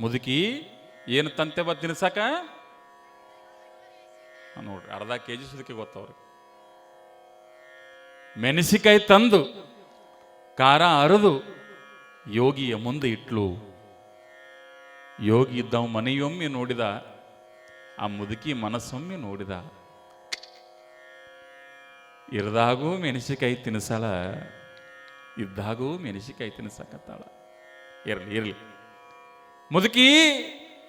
ಮುದುಕಿ, ಏನು ತಂತೆ ಬದ್ ತಿನ್ಸಕ? ನೋಡ್ರಿ, ಅರ್ಧ ಕೆ ಜಿ ಸುದಕ್ಕೆ ಗೊತ್ತವ್ರಿಗೆ ಮೆಣಸಿಕಾಯಿ ತಂದು, ಖಾರ ಅರದು, ಯೋಗಿಯ ಮುಂದೆ ಇಟ್ಲು. ಯೋಗಿ ಇದ್ದವ ಮನೆಯೊಮ್ಮೆ ನೋಡಿದ, ಆ ಮುದುಕಿ ಮನಸ್ಸೊಮ್ಮೆ ನೋಡಿದ. ಇರದಾಗೂ ಮೆಣಸಿಕಾಯಿ ತಿನ್ಸಳ ಇದ್ದಾಗೂ ಮೆಣಸಿಕಾಯಿ ತಿನ್ಸಕತ್ತಾಳ. ಇರಲಿ ಇರಲಿ. ಮುದುಕಿ,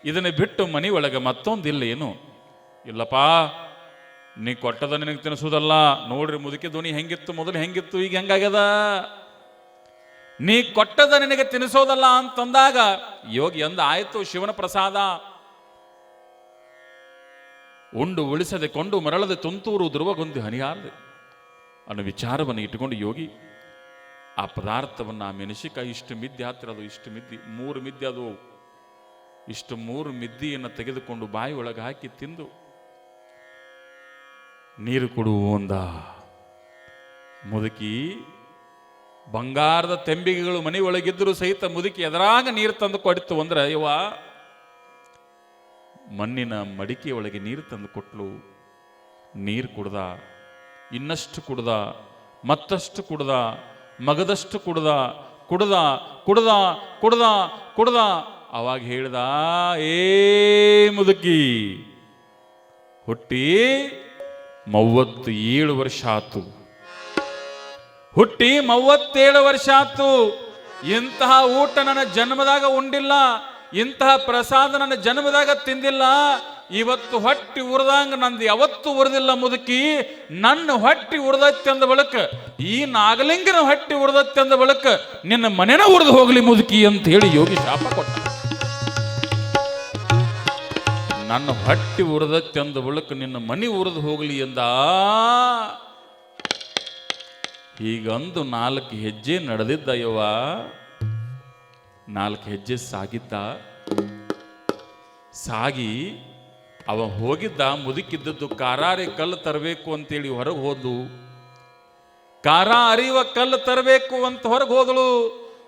ಇದನ್ನ ಬಿಟ್ಟು ಮನೆ ಒಳಗೆ ಮತ್ತೊಂದಿಲ್ಲ ಏನು? ಇಲ್ಲಪ್ಪ, ನೀ ಕೊಟ್ಟದ ನಿನಗೆ ತಿನ್ನಿಸೋದಲ್ಲ ನೋಡ್ರಿ ಮುದುಕಿ ಧ್ವನಿ ಹೆಂಗಿತ್ತು, ಮೊದಲು ಹೆಂಗಿತ್ತು, ಈಗ ಹೆಂಗಾಗ್ಯದ? ನೀ ಕೊಟ್ಟದ ನಿನಗೆ ತಿನ್ನಿಸೋದಲ್ಲ ಅಂತಂದಾಗ, ಯೋಗಿ ಎಂದ ಆಯಿತು, ಶಿವನ ಪ್ರಸಾದ. ಉಂಡು ಉಳಿಸದೆ ಕೊಂಡು ಮರಳದೆ ತುಂತೂರು ಧ್ರುವಗೊಂದು ಹನಿಯಾರದೆ. ಅನ್ನೋ ವಿಚಾರವನ್ನು ಇಟ್ಟುಕೊಂಡು ಯೋಗಿ, ಆ ಪದಾರ್ಥವನ್ನು ಆ ಮೆಣಸಿಕಾಯಿ ಇಷ್ಟು ಮಿದ್ದೆ ಹತ್ತಿರ ಅದು ಇಷ್ಟು ಮಿದ್ದಿ, ಮೂರು ಮಿದ್ದೆ ಅದು ಇಷ್ಟು ಮೂರು ಮಿದ್ದಿಯನ್ನು ತೆಗೆದುಕೊಂಡು ಬಾಯಿ ಒಳಗೆ ಹಾಕಿ ತಿಂದು, ನೀರು ಕೊಡುವು ಅಂದ. ಮುದುಕಿ, ಬಂಗಾರದ ತೆಂಬಿಗೆಗಳು ಮನೆ ಒಳಗಿದ್ದರೂ ಸಹಿತ ಮುದುಕಿ ಎದರಾಗ ನೀರು ತಂದು ಕೊಡಿತು ಅಂದ್ರೆ ಇವ ಮಣ್ಣಿನ ಮಡಿಕೆಯೊಳಗೆ ನೀರು ತಂದು ಕೊಟ್ಲು. ನೀರು ಕುಡ್ದ, ಇನ್ನಷ್ಟು ಕುಡ್ದ, ಮತ್ತಷ್ಟು ಕುಡ್ದ, ಮಗದಷ್ಟು ಕುಡ್ದ ಕುಡ್ದ ಕುಡ್ದ ಕುಡ್ದ ಕುಡ್ದ. ಅವಾಗ ಹೇಳ್ದ, ಏ ಮುದುಕಿ, ಹುಟ್ಟಿ ಮೂವತ್ತು ಏಳು ವರ್ಷ ಆತು. ಹುಟ್ಟಿ ಮೂವತ್ತೇಳು ವರ್ಷ ಆತು. ಇಂತಹ ಊಟ ನನ್ನ ಜನ್ಮದಾಗ ಉಂಡಿಲ್ಲ, ಇಂತಹ ಪ್ರಸಾದ ನನ್ನ ಜನ್ಮದಾಗ ತಿಂದಿಲ್ಲ. ಇವತ್ತು ಹೊಟ್ಟಿ ಉರಿದಂಗ ನಂದು ಯಾವತ್ತು ಉರಿದಿಲ್ಲ ಮುದುಕಿ. ನನ್ನ ಹೊಟ್ಟಿ ಉರಿದತ್ತೆ ಅಂದ ಬಳಕ, ಈ ನಾಗಲಿಂಗನ ಹೊಟ್ಟಿ ಉರಿದತ್ತೆ ಅಂದ ಬಳಕ ನಿನ್ನ ಮನೆನ ಉರಿದು ಹೋಗಲಿ ಮುದುಕಿ ಅಂತ ಹೇಳಿ ಯೋಗಿ ಶಾಪ ಕೊಟ್ಟ. ನನ್ನ ಹಟ್ಟಿ ಉರದ ತಂದ ಬಳಕ ನಿನ್ನ ಮನಿ ಉರಿದು ಹೋಗಲಿ ಎಂದ. ಹೀಗಂದು ನಾಲ್ಕು ಹೆಜ್ಜೆ ನಡೆದಿದ್ದ ಯವ್ವ. ನಾಲ್ಕು ಹೆಜ್ಜೆ ಸಾಗಿದ್ದ. ಸಾಗಿ ಅವ ಹೋಗಿದ್ದ, ಮುದುಕಿದ್ದದ್ದು ಕಾರಾರಿ ಕಲ್ಲು ತರಬೇಕು ಅಂತೇಳಿ ಹೊರಗೆ ಹೋದ್ಲು. ಕಾರ ಅರಿಯುವ ಕಲ್ಲು ತರಬೇಕು ಅಂತ ಹೊರಗೆ ಹೋದಳು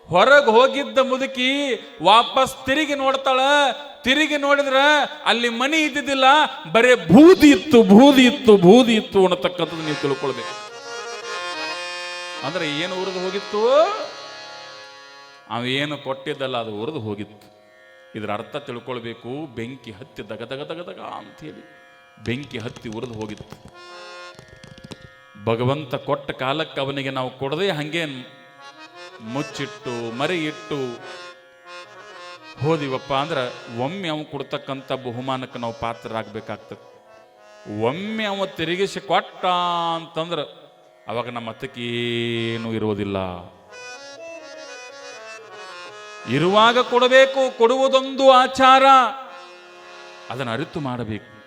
ಹೊರಗೆ ಹೋಗಿದ್ದ ಮುದುಕಿ ವಾಪಸ್ ತಿರುಗಿ ನೋಡ್ತಾಳ. ತಿರುಗಿ ನೋಡಿದ್ರ ಅಲ್ಲಿ ಮನಿ ಇದ್ದಿದ್ದಿಲ್ಲ, ಬರೇ ಬೂದಿ ಇತ್ತು ಬೂದಿ ಇತ್ತು ಬೂದಿ ಇತ್ತು ಅನ್ನತಕ್ಕಂಥದ್ದು ನೀವು ತಿಳ್ಕೊಳ್ಬೇಕು. ಅಂದ್ರೆ ಏನು ಉರಿದು ಹೋಗಿತ್ತು? ಅವೇನು ಕೊಟ್ಟಿದ್ದಲ್ಲ, ಅದು ಉರಿದು ಹೋಗಿತ್ತು. ಇದರ ಅರ್ಥ ತಿಳ್ಕೊಳ್ಬೇಕು. ಬೆಂಕಿ ಹತ್ತಿ ದಗ ದಗ ದಗ ದಗ ಅಂಥೇಳಿ ಬೆಂಕಿ ಹತ್ತಿ ಉರಿದು ಹೋಗಿತ್ತು. ಭಗವಂತ ಕೊಟ್ಟ ಕಾಲಕ್ಕೆ ಅವನಿಗೆ ನಾವು ಕೊಡದೆ ಹಂಗೆ ಮುಚ್ಚಿಟ್ಟು ಮರಿ ಇಟ್ಟು ಹೋದಿವಪ್ಪ ಅಂದ್ರೆ ಒಮ್ಮೆ ಅವನು ಕೊಡ್ತಕ್ಕಂಥ ಬಹುಮಾನಕ್ಕೆ ನಾವು ಪಾತ್ರರಾಗಬೇಕಾಗ್ತದೆ. ಒಮ್ಮೆ ಅವ ತಿರುಗಿಸಿ ಕೊಟ್ಟ ಅಂತಂದ್ರೆ ಅವಾಗ ನಮ್ಮ ಹತ್ತಕ್ಕೇನು ಇರುವುದಿಲ್ಲ. ಇರುವಾಗ ಕೊಡಬೇಕು, ಕೊಡುವುದೊಂದು ಆಚಾರ. ಅದನ್ನು ಅರಿತು ಮಾಡಬೇಕು.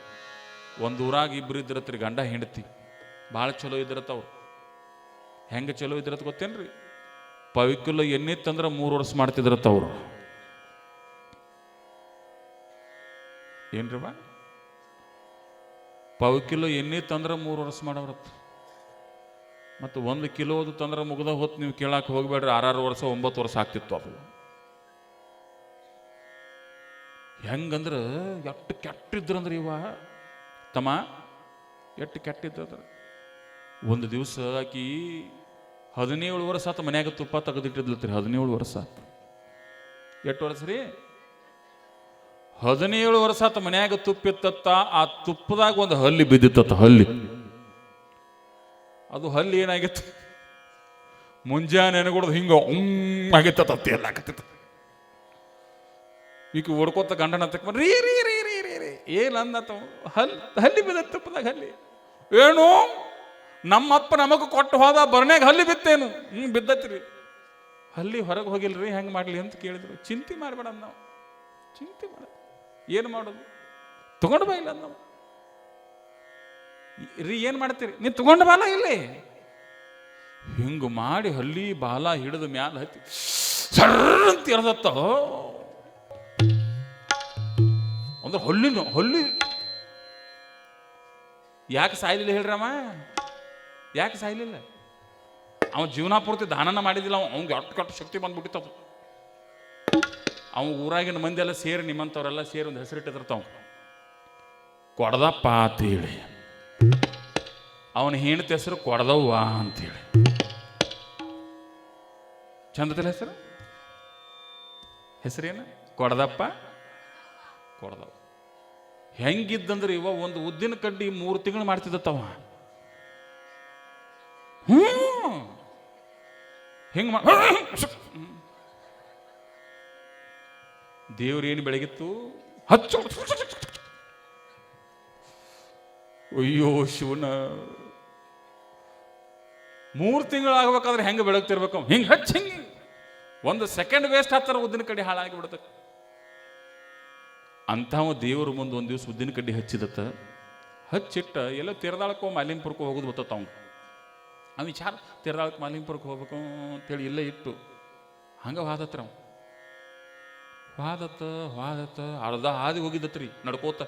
ಒಂದೂರಾಗಿ ಇಬ್ಬರು ಇದ್ರತ್ರಿ, ಗಂಡ ಹೆಂಡತಿ. ಭಾಳ ಚಲೋ ಇದ್ರತ್ತವ್ರು ಹೆಂಗೆ ಚಲೋ ಇದ್ರತ್ ಗೊತ್ತೇನ್ರಿ? ಪವಿಕಿಲೋ ಎನ್ನಿತ್ತಂದ್ರೆ ಮೂರು ವರ್ಷ ಮಾಡ್ತಿದ್ರತ್ತ ಅವ್ರು ಏನ್ರಿ ಬಾ ಪಾವು ಕಿಲೋ ಎಣ್ಣೆ ತಂದ್ರೆ ಮೂರು ವರ್ಷ ಮಾಡವ್ರತ್ತ ಮತ್ತು ಒಂದು ಕಿಲೋದು ತಂದ್ರೆ ಮುಗ್ದ ಹೊತ್ತು ನೀವು ಕೇಳಕ್ಕೆ ಹೋಗಬೇಡ್ರಿ, ಆರಾರು ವರ್ಷ, ಒಂಬತ್ತು ವರ್ಷ ಆಗ್ತಿತ್ತು ಅದು. ಹೆಂಗಂದ್ರೆ ಎಷ್ಟು ಕೆಟ್ಟಿದ್ರಂದ್ರೆ ಇವ? ತಮ್ಮ ಎಷ್ಟು ಕೆಟ್ಟಿದ್ರಂದ್ರೆ? ಒಂದು ದಿವಸ ಆಕಿ ಹದಿನೇಳು ವರ್ಷ ಆತ ಮನ್ಯಾಗ ತುಪ್ಪ ತೆಗೆದಿಟ್ಟಿದ್ಲತ್ರಿ, ಹದಿನೇಳು ವರ್ಷ. ಎಷ್ಟು ವರ್ಷ ರೀ? ಹದಿನೇಳು ವರ್ಷ ಆತ ಮನ್ಯಾಗ ತುಪ್ಪಿತ್ತತ್ತ, ಆ ತುಪ್ಪದಾಗ ಒಂದು ಹಲ್ಲಿ ಬಿದ್ದಿತ್ತ ಹಲ್ಲಿ. ಅದು ಹಲ್ಲಿ ಏನಾಗಿತ್ತು? ಮುಂಜಾನೆ ನೆನಗೊಡೋದು ಹಿಂಗ ಉಮ್ ಆಗಿತ್ತತ್ತ ಎಲ್ಲ ಆಗತ್ತಿತ್ತು. ಈಗ ಓಡ್ಕೋತ ಗಂಡನ ತಕ್ಕ ರೀ ರೀ ರೀ ರೀ ರೀ ರೀ ಏನ್ ಅಂದತ್ತ ಹಲ್, ಹಲ್ಲಿ ಬಿದ್ದ ತುಪ್ಪದಾಗ ಹಲ್ಲಿ. ಏನು? ನಮ್ಮಪ್ಪ ನಮಗ ಕೊಟ್ಟು ಹೋದ ಬರ್ನ್ಯಾಗ ಹಲ್ಲಿ ಬಿತ್ತೇನು? ಹ್ಞೂ ಬಿದ್ದತ್ರಿ ಹಲ್ಲಿ ಹೊರಗೆ ಹೋಗಿಲ್ರಿ, ಹೆಂಗೆ ಮಾಡ್ಲಿ ಅಂತ ಕೇಳಿದ್ರು. ಚಿಂತೆ ಮಾಡಬೇಡ ನಾವು ಚಿಂತೆ ಮಾಡ. ಏನು ಮಾಡೋದು? ತಗೊಂಡು ಬಾ ಇಲ್ಲ ನಾವು ರೀ, ಏನು ಮಾಡ್ತೀರಿ? ನೀವು ತಗೊಂಡು ಬಾಲ ಇಲ್ಲಿ. ಹಿಂಗೆ ಮಾಡಿ ಹಲ್ಲಿ ಬಾಲ ಹಿಡಿದು ಮ್ಯಾಲ ಹತ್ತಿ ಸರ್ರ್ ಅಂತ ಇರದತ್ತ ಅಂದ್ರೆ ಹಲ್ಲಿನ, ಹಲ್ಲಿ. ಯಾಕೆ ಸಾಯ್ಲಿಲ್ಲ ಹೇಳ್ರಮ್ಮ ಯಾಕೆ ಸಾಯ್ಲಿಲ್ಲ? ಅವ ಜೀವನ ಪೂರ್ತಿ ದಾನನ ಮಾಡಿದಿಲ್ಲ ಅವ. ಅವ್ನಿಗೆ ಅಟ್ಟು ಕಟ್ಟು ಶಕ್ತಿ ಬಂದ್ಬಿಟ್ಟಿತ್ತದು ಅವ ಊರಾಗಿನ ಮಂದಿ ಎಲ್ಲ ಸೇರಿ ನಿಮ್ಮಂಥವ್ರೆಲ್ಲ ಸೇರಿ ಒಂದು ಹೆಸರಿಟ್ಟಿರ್ತಾವ ಕೊಡದಪ್ಪ ಅಂತೇಳಿ. ಅವನ ಹೆಂಡತಿ ಹೆಸರು ಕೊಡದವ್ವ ಅಂತೇಳಿ. ಚಂದದಲ್ಲ ಹೆಸರು? ಹೆಸರೇನು? ಕೊಡದಪ್ಪ? ಕೊಡದವ ಹೆಂಗಿದ್ದಂದ್ರೆ ಇವ ಒಂದು ಉದ್ದಿನ ಕಡ್ಡಿ ಮೂರು ತಿಂಗಳು ಮಾಡ್ತಿದ್ದತ್ತವ. ಹಿಂಗೆ ದೇವ್ರೇನು ಬೆಳಗಿತ್ತು? ಹಚ್ಚು ಅಯ್ಯೋ ಶಿವನ. ಮೂರು ತಿಂಗಳಾಗಬೇಕಾದ್ರೆ ಹೆಂಗೆ ಬೆಳಗ್ತಿರ್ಬೇಕು? ಹಿಂಗೆ ಹಚ್ಚ, ಹಿಂಗೆ ಒಂದು ಸೆಕೆಂಡ್ ವೇಸ್ಟ್ ಹಾಕ್ತಾರೆ ಉದ್ದಿನ ಕಡ್ಡಿ ಹಾಳಾಗಿ ಬಿಡ್ತದೆ ಅಂಥವ ದೇವ್ರ ಮುಂದೆ ಒಂದು ದಿವಸ ಉದ್ದಿನ ಕಡ್ಡಿ ಹಚ್ಚಿದತ್ತ. ಹಚ್ಚಿಟ್ಟ ಎಲ್ಲ ತಿರ್ದಾಳಕ್ಕೋ ಮಾಲಿಂಪುರಕ್ಕೋ ಹೋಗೋದು ಬತ್ತತ್ತ ಅವ್ನು. ಅವ ವಿಚಾರ, ತಿರ್ದಾಳಕ್ಕೆ ಮಾಲಿಂಪುರಕ್ಕೆ ಹೋಗ್ಬೇಕು ಅಂತೇಳಿ ಇಲ್ಲೇ ಇಟ್ಟು. ಹಂಗೆ ಹಾದತ್ರ ಅವ ವಾದತ್ತ ವಾದತ್ತ ಅರ್ಧ ಹಾದಿ ಹೋಗಿದ್ದತ್ರಿ ನಡ್ಕೋತ.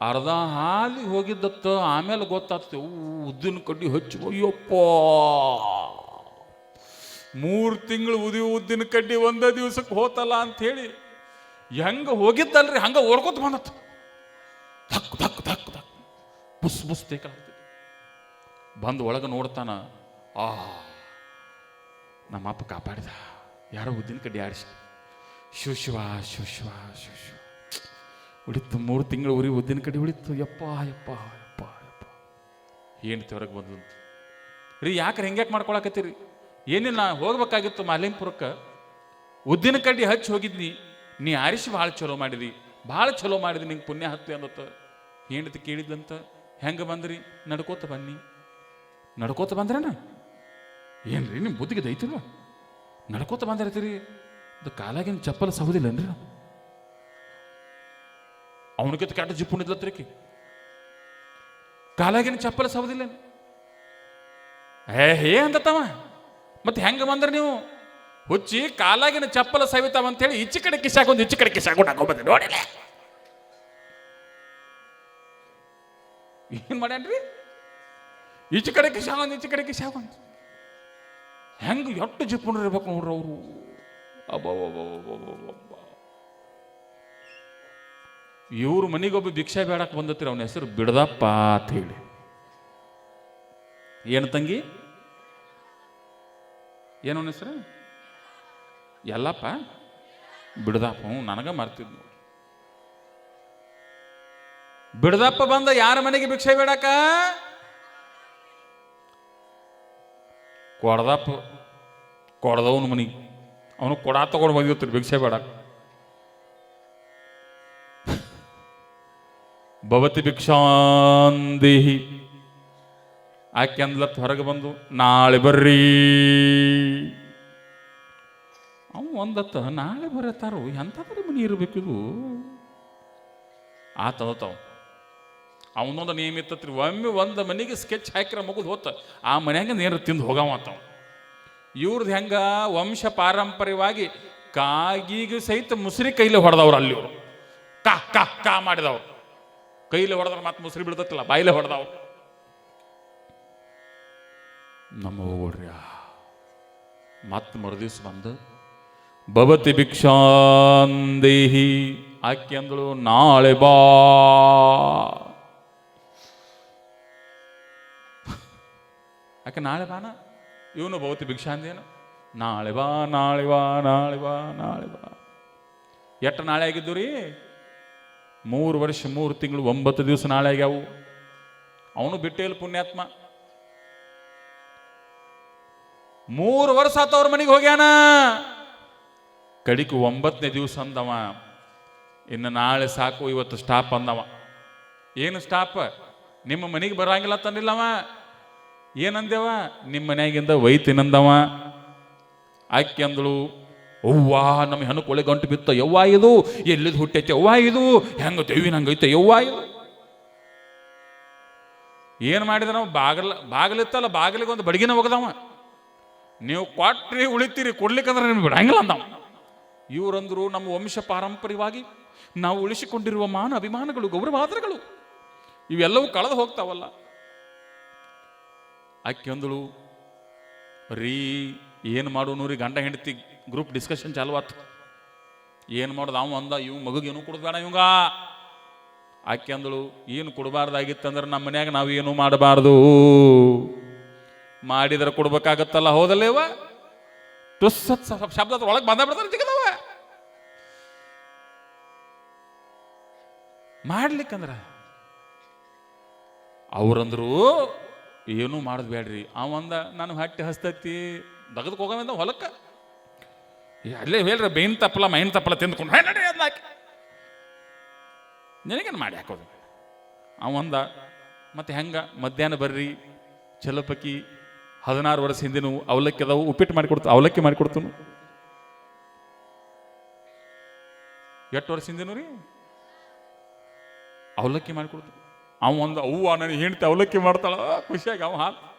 ಅರ್ಧ ಹಾಲಿ ಹೋಗಿದ್ದತ್ತ ಆಮೇಲೆ ಗೊತ್ತಾಗ್ತದೆ ಉದ್ದಿನ ಕಡ್ಡಿ ಹಚ್ಚಿ, ಅಯ್ಯಪ್ಪ. ಮೂರು ತಿಂಗಳು ಉದಿ, ಉದ್ದಿನ ಕಡ್ಡಿ ಒಂದೇ ದಿವ್ಸಕ್ಕೆ ಹೋತಲ್ಲ ಅಂತ ಹೇಳಿ ಹೆಂಗ ಹೋಗಿದ್ದಲ್ರಿ ಹಂಗ ಓಡ್ಕೋತ ಬಂದತ್ತ ಧಕ್ ಧಕ್ ಧಕ್ ಧಕ್, ಬುಸ್ ಬುಸ್ ಬಂದ ಬಂದು ಒಳಗೆ ನೋಡ್ತಾನ, ಆ, ನಮ್ಮಪ್ಪ ಕಾಪಾಡಿದ, ಯಾರೋ ಉದ್ದಿನ ಕಡ್ಡಿ ಆಡಿಸಿ ಶಿವ ಶಿವ ಶುಶು ಶಿವ ಶಿವ ಶಿವ. ಉಳಿತು ಮೂರು ತಿಂಗಳು ಉರಿ ಉದ್ದಿನ ಕಡೆ ಉಳಿತು. ಯಪ್ಪ ಯಪ್ಪ ಯಪ್ಪ ಯಪ್ಪ. ಏನು ಹೊರಗೆ ಬಂದು ರೀ, ಯಾಕ್ರೆ ಹೆಂಗ್ಯಾಕೆ ಮಾಡ್ಕೊಳಕತ್ತೀರಿ? ಏನಿಲ್ಲ, ನಾ ಹೋಗ್ಬೇಕಾಗಿತ್ತು ಮಾಲಿಂಪುರಕ್ಕೆ ಉದ್ದಿನ ಕಡ್ಡಿ ಹಚ್ಚಿ ಹೋಗಿದ್ನಿ. ನೀ ಆರಿಸಿ ಭಾಳ ಚಲೋ ಮಾಡಿದಿ. ಭಾಳ ಚಲೋ ಮಾಡಿದಿ ನಿಂಗೆ ಪುಣ್ಯ ಹತ್ತಿ ಅನ್ನತ್ತ ಹೆಂಡತಿ ಕೇಳಿದ್ಲಂತ, ಹೆಂಗೆ ಬಂದ್ರಿ? ನಡ್ಕೋತ ಬನ್ನಿ. ನಡ್ಕೋತ ಬಂದ್ರನ? ಏನ್ರಿ ನಿಮ್ಮ ಬುದ್ಧಿಗೆ ದೈತಿಲ್ವ ನಡ್ಕೋತ ಬಂದಿರ್ತೀರಿ. ಅದು ಕಾಲಾಗಿನ ಚಪ್ಪಲ ಸೌದಿಲ್ಲನ್ರಿ ಅವನಿಗಿಂತ ಕೆಟ್ಟ ಜಿಪ್ಪುಣಿದ್ಲತ್ರಿಕಿ ಕಾಲಾಗಿನ ಚಪ್ಪಲ ಸೌದಿಲ್ಲ ಏ, ಹೇ ಅಂತತ್ತವ ಮತ್ತೆ ಹೆಂಗೆ ಬಂದ್ರೆ ನೀವು? ಹುಚ್ಚಿ ಕಾಲಾಗಿನ ಚಪ್ಪಲ ಸವಿತಾವ ಅಂತೇಳಿ ಈಚೆ ಕಡೆ ಕಿಸಾಕೊಂದು ಈಚೆ ಕಡೆ ಕಿಸಾಕೊಂಡು ಹಾಕೊಂಡ್ಬಂದೆ ನೋಡಿಲ್ಲ ಏನು ಮಾಡ್ಯಾನ್ರಿ? ಈಚೆ ಕಡೆ ಕಿಸಾಕೊಂಡ್ ಈಚೆ ಕಡೆ ಕಿಸಾಕೊಂಡ್ ಹೆಂಗೆ ಎಷ್ಟು ಜಿಪ್ಪುಣ್ರು ಇರ್ಬೇಕು ನೋಡ್ರಿ ಅವರು? ಅಬ್ಬಬ್ಬಬ್ಬಬ್ಬಬ್ಬಬ್ಬ. ಇವ್ರ ಮನೆಗೊಬ್ಬ ಭಿಕ್ಷೆ ಬೇಡಕ್ಕೆ ಬಂದತ್ರಿ ಅವನ. ಹೆಸರು ಬಿಡದಪ್ಪ ಅಂತ ಹೇಳಿ. ಏನು ತಂಗಿ? ಏನು ಅವನ ಹೆಸರು? ಎಲ್ಲಪ್ಪ? ಬಿಡದಪ್ಪ, ಹ್ಞೂ, ನನಗೆ ಮರ್ತಿದ್ ಬಿಡದಪ್ಪ ಬಂದ ಯಾರ ಮನೆಗೆ ಭಿಕ್ಷೆ ಬೇಡಕ ಕೊಡದಪ್ಪ, ಕೊಡದವನ ಮನೆಗೆ. ಅವನು ಕೊಡ ತಗೊಂಡು ಬಂದಿರ್ತಾರೆ ಭಿಕ್ಷೆ ಬೇಡ. ಭವತಿ ಭಿಕ್ಷಾಂದೇಹಿ. ಆಕೆ ಅಂದ್ಲತ್ ಹೊರಗೆ ಬಂದು, ನಾಳೆ ಬರ್ರಿ. ಅವ ಒಂದತ್ತ, ನಾಳೆ ಬರತ್ತಾರೋ, ಎಂಥದ್ರ ಮನಿ ಇರಬೇಕಿದು ಆತದತ್ತವ ಅವನೊಂದು ನಿಯಮಿತ ಇತ್ತತ್ರಿ, ಒಮ್ಮೆ ಒಂದು ಮನೆಗೆ ಸ್ಕೆಚ್ ಹಾಕಿರ ಮುಗಿದು ಹೋತ. ಆ ಮನ್ಯಾಗ ನೇರ ತಿಂದು ಹೋಗವ ಆತವ ಇವ್ರದ್ದು ಹೆಂಗ ವಂಶ ಪಾರಂಪರ್ಯವಾಗಿ ಕಾಗಿಗೂ ಸಹಿತ ಮುಸ್ರಿ ಕೈಲಿ ಹೊಡೆದವ್ರು ಅಲ್ಲಿ ಇವರು. ಕಾ ಕಾ ಕಾ ಮಾಡಿದವ್ರು. ಕೈಲಿ ಹೊಡೆದ್ರೆ ಮತ್ತೆ ಮುಸ್ರಿ ಬಿಡ್ತತ್ತಲ್ಲ ಬಾಯಿಲೆ ಹೊಡೆದವ್ರು. ನಮ್ಮ ಹೋಗೋಡ್ರಿ ಮತ್ತೆ ಮರುದಿವ್ಸ ಬಂದು, ಭವತಿ ಭಿಕ್ಷಾಂದೇಹಿ ಆಕೆ ಅಂದಳು, ನಾಳೆ ಬಾ. ಆಕೆ ನಾಳೆ ಬಾನ? ಇವನು ಭವತಿ ಭಿಕ್ಷಾಂದೇನು ನಾಳೆ ಬಾ ನಾಳೆ ಬಾ ನಾಳೆ ಬಾ ನಾಳೆ ಬಾ. ಎಷ್ಟು ನಾಳೆ ಆಗಿದ್ದು ರೀ? ಮೂರು ವರ್ಷ, ಮೂರು ತಿಂಗಳು, ಒಂಬತ್ತು ದಿವಸ ನಾಳೆ ಆಗ್ಯಾವು. ಅವನು ಬಿಟ್ಟೇಲ್ ಪುಣ್ಯಾತ್ಮ. ಮೂರು ವರ್ಷ ಆತವ್ರ ಮನೆಗೆ ಹೋಗ್ಯಾನ. ಕಡಿಕು ಒಂಬತ್ತನೇ ದಿವಸ ಅಂದವ. ಇನ್ನು ನಾಳೆ ಸಾಕು, ಇವತ್ತು ಸ್ಟಾಪ್ ಅಂದವ. ಏನು ಸ್ಟಾಪ್? ನಿಮ್ಮ ಮನೆಗೆ ಬರಂಗಿಲ್ಲ ತಂದಿಲ್ಲವ ಏನಂದೇವ? ನಿಮ್ಮ ಮನ್ಯಾಗಿಂದ ಒಯ್ತಿನಂದವ ಆಕೆ ಅಂದಳು ಅವ್ವ ನಮ್ಮ ಹೆಣ್ಣು ಕೊಳೆ ಗಂಟು ಬಿತ್ತ, ಯವ್ವ ಇದು? ಎಲ್ಲಿದ್ ಹುಟ್ಟೈತೆ, ಯವ್ವ ಇದು? ಹೆಂಗ ದೇವಿನ ಹಂಗೈತೆ ಯವ್ವ ಇದು? ಏನು ಮಾಡಿದ ನಾವು ಬಾಗಲ, ಬಾಗಿಲಿತ್ತಲ್ಲ ಬಾಗಿಲಿಗೆ ಒಂದು ಬಡಗಿನ ಒಗದವ. ನೀವು ಕೊಟ್ರಿ, ಉಳಿತೀರಿ, ಕೊಡ್ಲಿಕ್ಕಂದ್ರೆ ನಿಮ್ಗೆ ಬಿಡಂಗಿಲ್ಲ ಅಂದವ. ಇವರಂದ್ರು ನಮ್ಮ ವಂಶ ಪಾರಂಪರ್ಯವಾಗಿ ನಾವು ಉಳಿಸಿಕೊಂಡಿರುವ ಮಾನ ಅಭಿಮಾನಗಳು, ಗೌರವಾದರಗಳು. ಇವೆಲ್ಲವೂ ಕಳೆದು ಹೋಗ್ತಾವಲ್ಲ. ಆಕೆ ಅಂದಳು, ರೀ, ಏನು ಮಾಡೋನು ರೀ, ಗಂಡ ಹೆಂಡತಿ ಗ್ರೂಪ್ ಡಿಸ್ಕಷನ್ ಚಾಲು ಆತು. ಏನು ಮಾಡೋದು ಅವ ಅಂದ, ಇವ್ ಮಗುಗೆ ಏನು ಕೊಡ್ಬೇಡ ಇವಂಗ. ಆಕೆ ಅಂದಳು, ಏನು ಕೊಡಬಾರ್ದಾಗಿತ್ತಂದ್ರೆ ನಮ್ಮ ಮನ್ಯಾಗ ನಾವು ಏನು ಮಾಡಬಾರ್ದು. ಮಾಡಿದ್ರೆ ಕೊಡ್ಬೇಕಾಗತ್ತಲ್ಲ ಹೌದಲ್ಲೇವ ಟುಸ್ಸತ್ ಶಬ್ದ ಒಳಗೆ ಬಂದ ಬಿಡ್ತಾರೆ ಚಿಕ್ಕದವ. ಮಾಡ್ಲಿಕ್ಕಂದ್ರ, ಅವ್ರಂದ್ರು ಏನೂ ಮಾಡೋದು ಬೇಡ್ರಿ. ಅವಂದ ನಾನು ಹಟ್ಟಿ ಹಸ್ತೈತಿ ದಗದಕ್ಕೆ ಹೋಗವಂದ ಹೊಲಕ್ಕೆ. ಅಲ್ಲೇ ಹೇಳ್ರಿ ಬೇನ್ ತಪ್ಪಲ, ಮೈನ್ ತಪ್ಪಲ ತಿಂದ್ಕೊಂಡು ನಡಿ ಅದ್ನ ಹಾಕಿ ನಿನಗೇನು ಮಾಡಿ ಹಾಕೋದು? ಅವಂದ ಮತ್ತೆ ಹೆಂಗ? ಮಧ್ಯಾಹ್ನ ಬರ್ರಿ ಚಲಪಕಿ ಹದಿನಾರು ವರ್ಷ ಹಿಂದಿನ ಅವಲಕ್ಕಿ ಅದಾವು, ಉಪ್ಪಿಟ್ಟು ಮಾಡಿಕೊಡ್ತು ಅವಲಕ್ಕಿ ಮಾಡಿಕೊಡ್ತನು ಎಷ್ಟು ವರ್ಷ ಹಿಂದಿನೂ ರೀ? ಅವಲಕ್ಕಿ ಮಾಡಿಕೊಡ್ತು ಅವ ಒಂದು ಅವ್ವ ನನಗೆ ಹೆಂಡ್ತಿ ಅವಲಕ್ಕಿ ಮಾಡ್ತಾಳ. ಖುಷಿಯಾಗಿ ಅವ ಹಾಲು.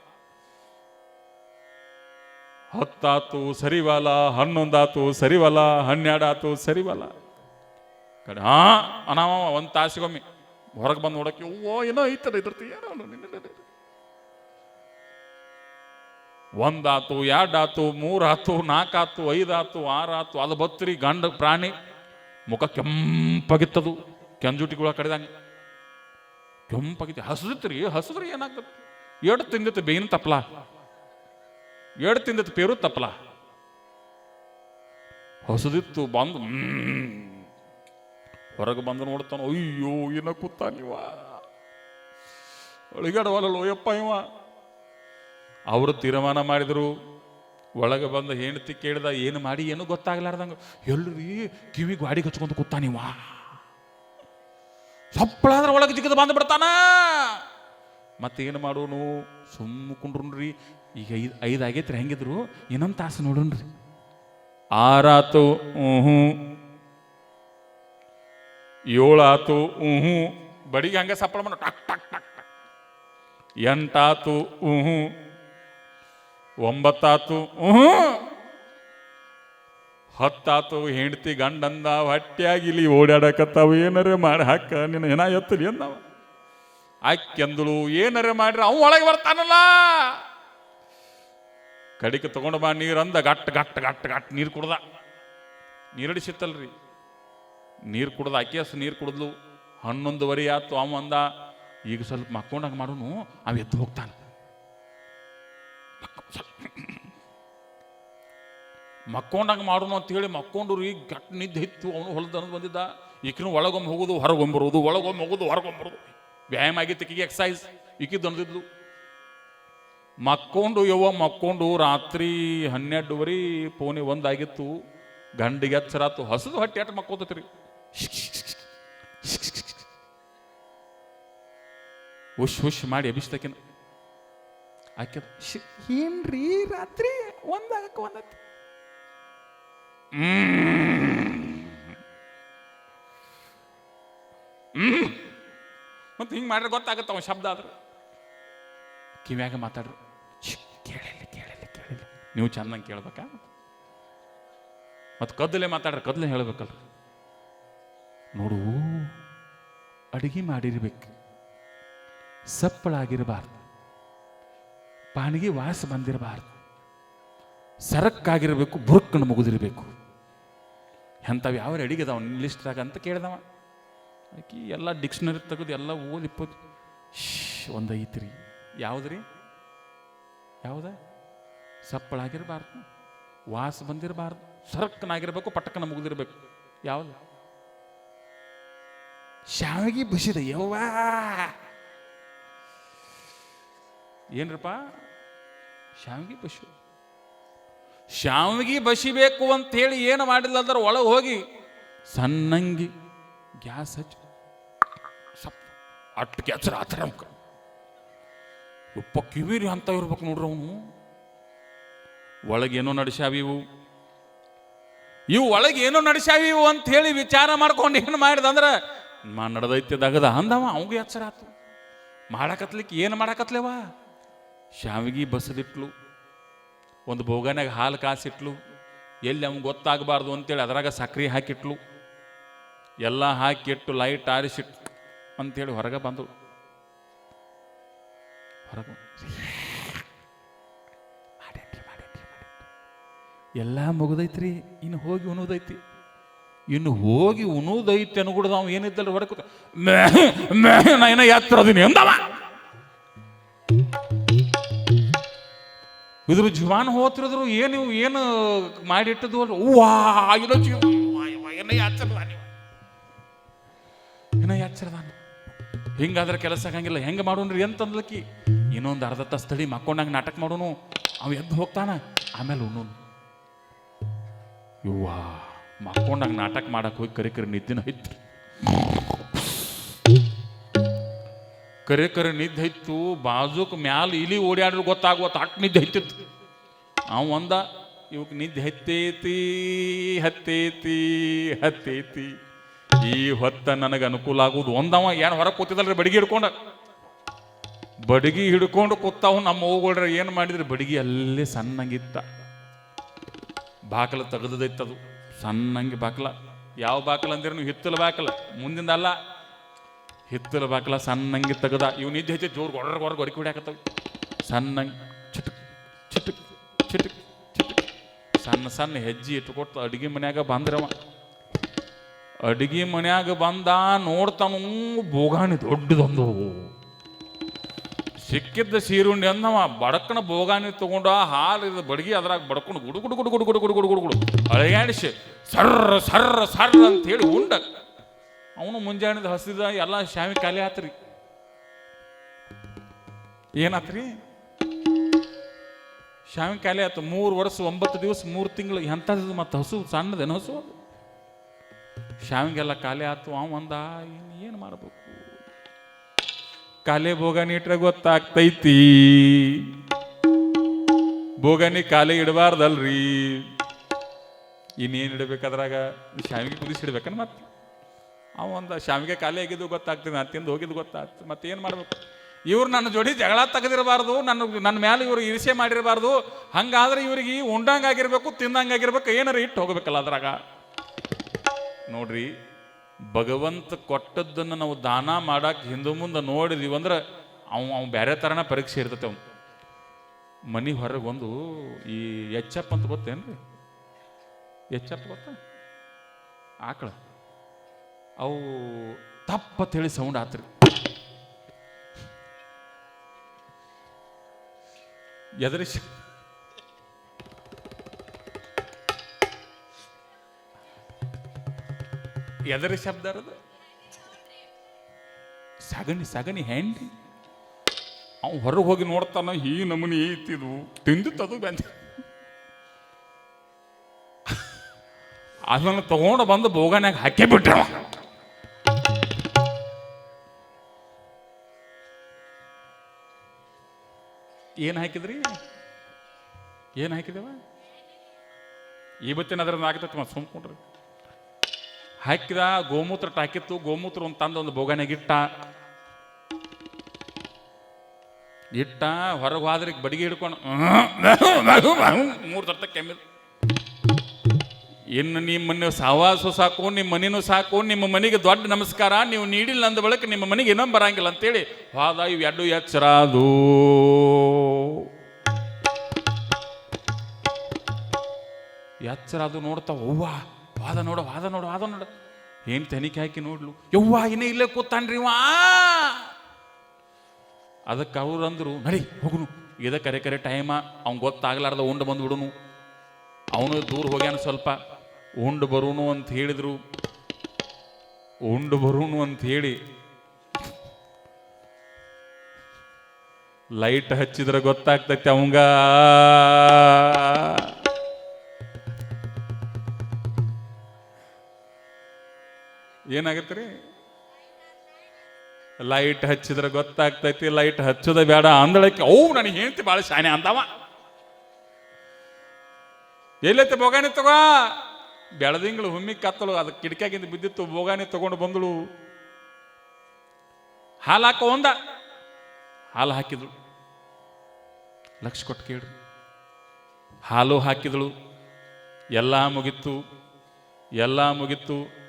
ಹತ್ತಾತು ಸರಿವಲ್ಲ ಹನ್ನೊಂದಾತು ಸರಿವಲ್ಲ ಹನ್ನೆರಡಾತು ಸರಿವಲ್ಲ ಕಡೆ, ಹಾ, ಅನಾವ, ಒಂದು ತಾಸಿಗೊಮ್ಮೆ ಹೊರಗೆ ಬಂದು ನೋಡಕ್ಕೆ ಓ ಏನೋ ಐತಲ್ಲ ಇದ್ರತಿ ಏನೋ. ಒಂದಾತು, ಎರಡಾತು, ಮೂರಾತು ನಾಲ್ಕಾತು ಐದಾತು, ಆರಾತು ಅದು ಬತ್ರಿ ಗಂಡ ಪ್ರಾಣಿ ಮುಖ ಕೆಂಪಾಗಿತ್ತದು, ಕೆಂಜುಟಿಗಳ ಕಡಿದಂಗೆ. ಕೆಂಪಾಗಿತ್ತು. ರೀ ಹಸಿದ್ರಿ ಏನಾಗ್ತದೆ? ಎಡ್ ತಿಂದಿತ್ತು ಬೇವಿನ ತಪ್ಪಲ ಎಡ್ ತಿಂದಿತ್ತು ಪೇರು ತಪ್ಪಲ ಹಸದಿತ್ತು, ಬಂದು ಹೊರಗೆ ಬಂದು ನೋಡ್ತಾನೆ, ಅಯ್ಯೋ, ಏನ ಕೂತ ನೀವ? ಒಳಗಡವಲ್ಲ ಯಪ್ಪ ಇವ? ಅವರು ತೀರ್ಮಾನ ಮಾಡಿದ್ರು. ಒಳಗೆ ಬಂದ ಹೆಂಡತಿ ಕೇಳಿದ, ಏನು ಮಾಡಿ, ಏನು ಗೊತ್ತಾಗ್ಲಾರ್ದಂಗ ಎಲ್ಲರಿ ಕಿವಿ ಗಾಡಿ ಹಚ್ಕೊಂಡು ಕೂತ ನೀವ ಸಪ್ಪಳಾದ್ರೆ ಒಳಗೆ ಜಿಗದ ಬಂದು ಬಿಡ್ತಾನ. ಮತ್ತೇನು ಮಾಡೋನು? ಸುಮ್ಮ ಕುಂಡ್ರಿ ಈಗ ಐದು ಐದು ಆಗೈತ್ರಿ, ಹೆಂಗಿದ್ರು? ಇನ್ನೊಂದು ತಾಸು ನೋಡೋಣ್ರಿ ಆರಾತು ಹ್ಞೂ ಏಳಾತು ಹ್ಞೂ ಬಡಿಗೆ ಹಂಗೆ ಸಪ್ಪಳ ಮಾಡ ಟಕ್ ಟಕ್ ಟಕ್ ಟಕ್. ಎಂಟಾತು ಹ್ಞೂ ಒಂಬತ್ತಾತು ಹ್ಞೂ ಹತ್ತಾತು ಹೆಂಡತಿ ಗಂಡಂದ ಹೊಟ್ಯಾಗಿಲಿ ಓಡಾಡಕತ್ತಾವ, ಏನರೇ ಮಾಡಿ ಹಾಕ, ನಿನ್ನ ಏನ ಎತ್ತಲಿ ಅಂದವ. ಆಕೆಂದಳು, ಏನರೇ ಮಾಡ್ರಿ ಅವ ಒಳಗೆ ಬರ್ತಾನಲ್ಲ. ಕಡಿಕೆ ತಗೊಂಡು ಬಾ, ನೀರು ಅಂದ ಗಟ್ಟ ಗಟ್ಟ ಗಟ್ ಗಟ್, ನೀರು ಕುಡ್ದ. ನೀರಡಿಸಿತ್ತಲ್ರಿ ನೀರು ಕುಡ್ದ ಆಕೆಸ್ ನೀರು ಕುಡಿದ್ಲು. ಹನ್ನೊಂದುವರೆ ಆತು ಅವ ಅಂದ, ಈಗ ಸ್ವಲ್ಪ ಮಕ್ಕೊಂಡಂಗೆ ಮಾಡೋನು, ಅವ ಎದ್ದು ಹೋಗ್ತಾನೆ. ಮಕ್ಕೊಂಡಂಗೆ ಮಾಡೋಣ ಅಂತ ಹೇಳಿ ಮಕ್ಕೊಂಡು ರೀ ಗಟ್ ನಿದ್ದೆ ಹಿತ್ತು ಅವನು ಹೊಲದ ಬಂದಿದ್ದ. ಈಕಿನೂ ಒಳಗೊಮ್ಮೆ ಹೋಗೋದು, ಹೊರಗೊಮ್ಮೆ ಒಳಗೊಮ್ಮೆ ಹೋಗೋದು, ಹೊರಗೊಮ್ಮೆ ವ್ಯಾಯಾಮ ಆಗಿತ್ತು ಈಕಿಗೆ ಎಕ್ಸಸೈಸ್ ಈಕಿದ್ದು ಅಂದಿದ್ಲು ಮಕ್ಕೊಂಡು, ಯವ್ವ ಮಕ್ಕೊಂಡು ರಾತ್ರಿ ಹನ್ನೆರಡುವರೆ ಪೋನೆ ಒಂದಾಗಿತ್ತು. ಗಂಡಿಗೆ ಎಚ್ಚರಾತು ಹಸದು ಹೊಟ್ಟೆ ಅಟ್ ಮಕ್ಕೋತೈತ್ರಿ. ಹುಷ್ ಹುಷ್ ಮಾಡಿ ಎಬಿಸ್ತಕಿನ ಆಕೆ ಏನ್ರಿ ರಾತ್ರಿ ಒಂದಾಗಕ್ಕೆ ಒಂದತ್ತು ಮತ್ತೆ ಹಿಂಗೆ ಮಾಡ್ರೆ ಗೊತ್ತಾಗುತ್ತೆ ಅವ ಶಬ್ದ ಆದ್ರೆ. ಕಿವ್ಯಾಗ ಮಾತಾಡ್ರು. ಕೇಳಿಲ್ಲ ಕೇಳಿಲ್ಲ ಕೇಳಿಲ್ಲ. ನೀವು ಚಂದಂಗೆ ಕೇಳ್ಬೇಕಾ? ಮತ್ತು ಕದ್ದಲೇ ಮಾತಾಡ್ರೆ ಕದ್ದಲೇ ಹೇಳ್ಬೇಕಲ್ಲ ನೋಡು, ಅಡಿಗೆ ಮಾಡಿರ್ಬೇಕು. ಸಪ್ಪಳಾಗಿರಬಾರ್ದು ಪಾಣಿಗೆ ವಾಸ ಬಂದಿರಬಾರ್ದು. ಸರಕ್ಕಾಗಿರಬೇಕು ಬುರುಕ್ಕನ್ನು ಮುಗಿದಿರಬೇಕು. ಎಂಥವು ಯಾವ ಅದಾವ ಲಿಸ್ಟ್ದಾಗ ಅಂತ ಕೇಳ್ದವ. ಆಕಿ ಎಲ್ಲ ಡಿಕ್ಷನರಿ ತೆಗೆದು ಎಲ್ಲ ಓದಿ ಇಪ್ಪತ್ತು. ಒಂದು ಐತ್ರಿ ರೀ. ಯಾವುದ ಸಪ್ಪಳಾಗಿರಬಾರ್ದು ವಾಸ ಬಂದಿರಬಾರ್ದು. ಸರಕ್ಕನಾಗಿರ್ಬೇಕು ಪಟಕ್ಕನ ಮುಗಿದಿರ್ಬೇಕು. ಯಾವುದು? ಶಾವಿಗೆ ಬಸಿದ ಯವ್ವಾ. ಏನ್ರಪ್ಪ? ಶಾವಿಗೆ ಬಸಿ. ಶಾವಿಗೆ ಬಸಿಬೇಕು ಅಂತ ಹೇಳಿ ಏನು ಮಾಡಿಲ್ಲ ಅಂದ್ರೆ ಒಳಗೆ ಹೋಗಿ ಸಣ್ಣಂಗಿ ಗ್ಯಾಸ್ ಹಚ್ಚಿ, ಸಪ್ ಅಟ್ಟು ಕೆಚ್ಚರ ಆತರ ನಮ್ಗೆ ಉಪ್ಪ ಕಿವಿರಿ ಅಂತ ಇರ್ಬೇಕು ನೋಡ್ರಿ ಅವನು. ಒಳಗೇನೋ ನಡೆಸಾವಿವು ಇವು ಒಳಗೆ ಏನೋ ನಡೆಸಾವಿವು ಅಂತ ಹೇಳಿ ವಿಚಾರ ಮಾಡ್ಕೊಂಡು ಏನು ಮಾಡಿದಂದ್ರೆ ಮಾ, ನಡೆದೈತೆ ದಗದ ಅಂದವ. ಅವಂಗೆ ಎಚ್ಚರ ಆತು. ಮಾಡಕತ್ಲಿಕ್ಕೆ ಏನು ಮಾಡಕತ್ಲೇವಾ? ಶಾವಿಗೆ ಬಸದಿಟ್ಲು ಒಂದು ಬೋಗನಾಗ ಹಾಲು ಕಾಸಿಟ್ಲು, ಎಲ್ಲಿ ಅವ್ನು ಗೊತ್ತಾಗಬಾರ್ದು ಅಂತೇಳಿ ಅದರಾಗ ಸಕ್ರೆ ಹಾಕಿಟ್ಲು. ಎಲ್ಲ ಹಾಕಿಟ್ಟು ಲೈಟ್ ಆರಿಸಿಟ್ಟು ಅಂತೇಳಿ ಹೊರಗೆ ಬಂದಳು. ಹೊರಗೆ ಎಲ್ಲ ಮುಗಿದೈತ್ರಿ, ಇನ್ನು ಹೋಗಿ ಉಣೋದೈತಿ. ಇನ್ನು ಹೋಗಿ ಉಣೋದೈತಿ ಅನ್ಕೊಡ್ದು ಅವ ಏನಿದ್ದಲ್ಲ ಹೊರಕ ನಾ ಏನೋ ಯಾತ್ರದೀನಿ ಅಂದವ. ಇದ್ರ ಜೀವಾನ ಹೋತಿರಿದ್ರು ಏನು ಏನು ಮಾಡಿಟ್ಟದು ಅಂದ್ರೆ ವಾ ಏನೋ ಜೀವ ಏನೋ ಯಾತ್ರದ ಏನೋ ಹಿಂಗಾದ್ರೆ ಕೆಲಸ ಆಗಂಗಿಲ್ಲ, ಹೆಂಗೆ ಮಾಡೋಣ್ರಿ ಎಂತಂದ್ಲಕ್ಕಿ ಇನ್ನೊಂದು ಅರ್ಧ ತಾಸು ತಡಿ ಮಕ್ಕೊಂಡಂಗೆ ನಾಟಕ ಮಾಡೋನು ಅವ ಎದ್ದು ಹೋಗ್ತಾನ, ಆಮೇಲೆ ಉಣ್ಣು ಇವ್ವಾ, ಮಕ್ಕೊಂಡಂಗೆ ನಾಟಕ ಮಾಡಕ್ಕೆ ಹೋಗಿ ಕರಿ ಕರಿ ನಿದ್ದಿನ ಐತ್ರಿ ಕರೆ ಕರೆ ನಿದ್ದೆ ಹೈತು, ಬಾಜುಕ್ ಮ್ಯಾಲ ಇಲಿ ಓಡಾಡ್ರು ಗೊತ್ತಾಗುವ ಅಟ್ ನಿದ್ದೆ ಹೈತಿತ್ತು. ಅವ ಒಂದ, ಇವಕ್ ನಿದ್ದೆ ಹತ್ತೈತಿ ಹತ್ತೈತಿ ಹತ್ತೈತಿ. ಈ ಹೊತ್ತ ನನಗೆ ಅನುಕೂಲ ಆಗುದು ಒಂದವ. ಏನು ಹೊರಗೆ ಕೂತಿದಲ್ರಿ ಬಡಗಿ ಹಿಡ್ಕೊಂಡ. ಬಡಗಿ ಹಿಡ್ಕೊಂಡು ಕೂತಾವು ನಮ್ಮ ಹೋಗೋಳ್ರ ಏನು ಮಾಡಿದ್ರಿ? ಬಡಗಿ ಅಲ್ಲೇ ಸಣ್ಣಂಗಿತ್ತ ಬಾಕಲ ತೆಗೆದೈತದು ಸಣ್ಣಂಗೆ ಬಾಕಲ. ಯಾವ ಬಾಕಲ ಅಂದ್ರೆ ಹಿತ್ತಲ ಬಾಕಲ? ಮುಂದಿಂದ ಅಲ್ಲ ಹಿತ್ತಲ ಬಾಕಲ ಸಣ್ಣಂಗೆ ತೆಗದ ಇವ್ ನಿದ್ದೆ ಹೆಚ್ಚು ಜೋರು ಗೊಡ್ರ ಗೊಡ್ರ ಗೊರಕಿ ಹೊಡ್ಯಾಕತ್ತವ ಸಣ್ಣಂಗೆ ಚಿಟಕ್ ಚಿಟಕ್ ಚಿಟಕ್ ಚಿಟಕ್ ಸಣ್ಣ ಸಣ್ಣ ಹೆಜ್ಜೆ ಇಟ್ಕೊಟ್ಟು ಅಡಿಗೆ ಮನ್ಯಾಗ ಬಂದ್ರವ ಅಡಿಗೆ ಮನ್ಯಾಗ ಬಂದ ನೋಡ್ತಾನು ಬೋಗಾಣಿ ದೊಡ್ಡದೊಂದು ಸಿಕ್ಕಿದ್ದ ಸೀರುಂಡಿ ಅಂದವ ಬಡಕನ ಬೋಗಾಣಿ ತಗೊಂಡ ಹಾಲು ಇದು ಬಡಗಿ ಅದ್ರಾಗ ಬಡ್ಕೊಂಡು ಗುಡು ಗುಡು ಗುಡು ಗುಡು ಗುಡು ಗುಡು ಗುಡು ಗುಡು ಗುಡು ಸರ್ರ ಸರ್ರ ಸರ್ರ ಅಂತ ಹೇಳಿ ಉಂಡ ಅವನು ಮುಂಜಾನೆದ ಹಸಿದ ಎಲ್ಲ ಶಾಮಿ ಖಾಲಿ ಆತ್ರಿ. ಏನಾತ್ರಿ? ಶಾಮಿ ಖಾಲಿ ಆತು ಮೂರು ವರ್ಷ, ಒಂಬತ್ತು ದಿವಸ, ಮೂರು ತಿಂಗಳು ಎಂಥದ್ದು ಮತ್ತೆ ಹಸು ಸಣ್ಣದೇನು ಹಸು? ಶಾಮಿಗೆಲ್ಲ ಖಾಲಿ ಆತು, ಅವ ಅಂದ ಏನು ಮಾಡಬೇಕು? ಖಾಲಿ ಬೋಗಾನಿ ಇಟ್ರೆ ಗೊತ್ತಾಗ್ತೈತಿ. ಭೋಗನಿ ಖಾಲಿ ಇಡಬಾರ್ದಲ್ರಿ. ಇನ್ನೇನು ಇಡ್ಬೇಕಾದ್ರಾಗ ಶಾವಿಗೆ ಕುದಿಸಿಡ್ಬೇಕನ್ ಮತ್ತೆ? ಅವ ಶಾಮಿಗೆ ಖಾಲಿ ಆಗಿದ್ದು ಗೊತ್ತಾಗ್ತದೆ, ನಾನು ತಿಂದು ಹೋಗಿದ್ದು ಗೊತ್ತಾಗ್ತದೆ ಮತ್ತೆ ಏನು ಮಾಡಬೇಕು? ಇವ್ರು ನನ್ನ ಜೋಡಿ ಜಗಳ ತೆಗೆದಿರಬಾರ್ದು, ನನ್ನ ನನ್ನ ಮೇಲೆ ಇವರು ಇರಿಸೆ ಮಾಡಿರಬಾರ್ದು, ಹಂಗಾದ್ರೆ ಇವ್ರಿಗೆ ತಿಂದಂಗೆ ಆಗಿರ್ಬೇಕು, ಏನಾರು ಇಟ್ಟು ಹೋಗ್ಬೇಕಲ್ಲ ಅದ್ರಾಗ? ನೋಡ್ರಿ, ಭಗವಂತ ಕೊಟ್ಟದ್ದನ್ನು ನಾವು ದಾನ ಮಾಡಕ್ಕೆ ಹಿಂದೆ ಮುಂದೆ ನೋಡಿದೀವಿ ಅಂದ್ರೆ ಅವ್ ಅವ್ ಬೇರೆ ಥರನ ಪರೀಕ್ಷೆ ಇರ್ತತೆ ಅವ್ನು ಮನೆ ಹೊರಗೆ ಒಂದು ಈ ಎಚ್ಚಪ್ ಅಂತ ಗೊತ್ತೇನ್ರಿ? ಎಚ್ಚಪ್ ಗೊತ್ತಾ? ಆಕಳ. ಅವು ತಪ್ಪ ಹೇಳಿ ಸೌಂಡ್ ಆತ್ರಿ. ಎದರಿಸಿ ಎದರಿ ಶಬ್ದ ಅದು ಸಗಣಿ ಸಗಣಿ ಹೆಂಡಿ ಅವ್ನು ಹೊರಗೆ ಹೋಗಿ ನೋಡ್ತಾನ, ಈ ನಮೂನಿ ಐತಿದು ತಿಂದಿತ್ತದು ಬಂದ. ಅದನ್ನು ತಗೊಂಡು ಬಂದು ಬೋಗನ್ಯಾಗ ಹಾಕಿ ಬಿಟ್ರ ಏನು ಹಾಕಿದ್ರಿ? ಏನು ಹಾಕಿದೇವ? ಇವತ್ತಿನ ಅದ್ರ ಆಗ್ತೈತಿ ಮತ್ತೆ ಸುಮ್ಕೊಂಡ್ರಿ ಹಾಕಿದ ಗೋಮೂತ್ರ ಟಾಕಿತ್ತು ಗೋಮೂತ್ರ ಒಂದು ತಂದು ಒಂದು ಬೋಗನೆಗಿಟ್ಟ ಇಟ್ಟ. ಹೊರಗೆ ಹೋದ್ರೆ ಬಡಿಗೆ ಹಿಡ್ಕೊಂಡು ಮೂರು ತರ್ತ ಕೆಮ್ಮಿದ. ಇನ್ನು ನಿಮ್ಮನ್ನು ಸಾವಾಸು ಸಾಕು, ನಿಮ್ಮ ಮನೆನೂ ಸಾಕು, ನಿಮ್ಮ ಮನೆಗೆ ದೊಡ್ಡ ನಮಸ್ಕಾರ, ನೀವು ನೀಡಿಲ್ಲ ಅಂದ ಬಳಿಕ ನಿಮ್ಮ ಮನೆಗೆ ಇನ್ನೊಂದು ಬರಂಗಿಲ್ಲ ಅಂತೇಳಿ ಹೋದ ಇವು ಎರಡು ಎಚ್ಚರ ಎಚ್ಚರ ಅದು ನೋಡ್ತಾವ, ಅವ್ವ, ವಾದ ನೋಡ ವಾದ ನೋಡ ವಾದ ನೋಡ. ಏನು ತನಿಖೆ ಹಾಕಿ ನೋಡ್ಲು? ಯವ್ವ, ಇನ್ನೇ ಇಲ್ಲೇ ಕೂತಾನ್ರಿ ವಾ ಅದಕ್ಕೆ ಅವ್ರು ಅಂದರು, ನಡಿ, ಹೋಗುನು. ಇದ ಕರೆ ಕರೆ ಟೈಮ ಅವ್ನ್ ಗೊತ್ತಾಗ್ಲಾರ್ದ ಉಂಡು ಬಂದ್ಬಿಡುನು ಅವನು ದೂರ ಹೋಗ್ಯಾನ ಸ್ವಲ್ಪ. ಉಂಡು ಬರುನು ಅಂತ ಹೇಳಿದ್ರು. ಉಂಡು ಬರುನು ಅಂತ ಹೇಳಿ. ಲೈಟ್ ಹಚ್ಚಿದ್ರೆ ಗೊತ್ತಾಗ್ತೈತೆ ಅವಂಗ. ಏನಾಗತ್ತೆ ರೀ? ಲೈಟ್ ಹಚ್ಚಿದ್ರೆ ಗೊತ್ತಾಗ್ತೈತಿ ಲೈಟ್ ಹಚ್ಚೋದ ಬೇಡ ಅಂದಳಕ್ಕೆ, ಓ, ನನಗೆ ಹೇಳ್ತಿ ಭಾಳ ಶಾನೆ ಅಂತಾವ ಎಲ್ಲೈತಿ ಬೋಗಾನಿ ತಗೋ? ಬೆಳದಿಂಗಳು ಹುಮ್ಮಿ ಕತ್ತಲು ಅದಕ್ಕೆ ಕಿಟಕಿಯಾಗಿಂದ ಬಿದ್ದಿತ್ತು ಬೋಗಾನಿ ತಗೊಂಡು ಬಂದಳು. ಹಾಲು ಹಾಕೋ ಒಂದ. ಹಾಲು ಹಾಕಿದಳು. ಲಕ್ಷ ಕೊಟ್ಟು ಕೇಳು ಹಾಲು ಹಾಕಿದಳು. ಎಲ್ಲ ಮುಗಿತ್ತು ಎಲ್ಲ ಮುಗಿತ್ತು